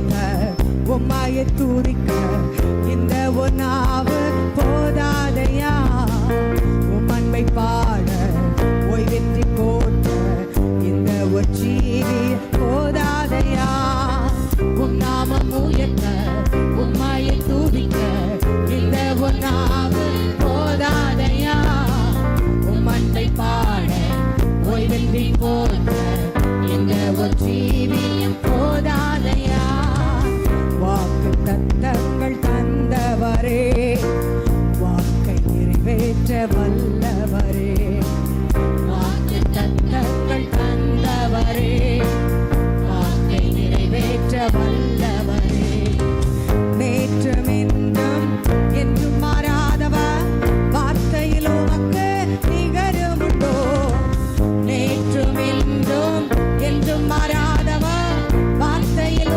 உயர்த்த உம்மாயை துதிக்க இந்த ஒன்னாவு போதாதையா? உம் அன்பை பாட ஓய்வெற்றி போற்ற இந்த ஒற்றி போதாதையா? உம் நாமம் உயர்த்த உம்மாயை துதிக்க இந்த ஒன்னாவு போதாதையா? உம் அன்பை பாட ஓய்வெற்றி போற்ற devil.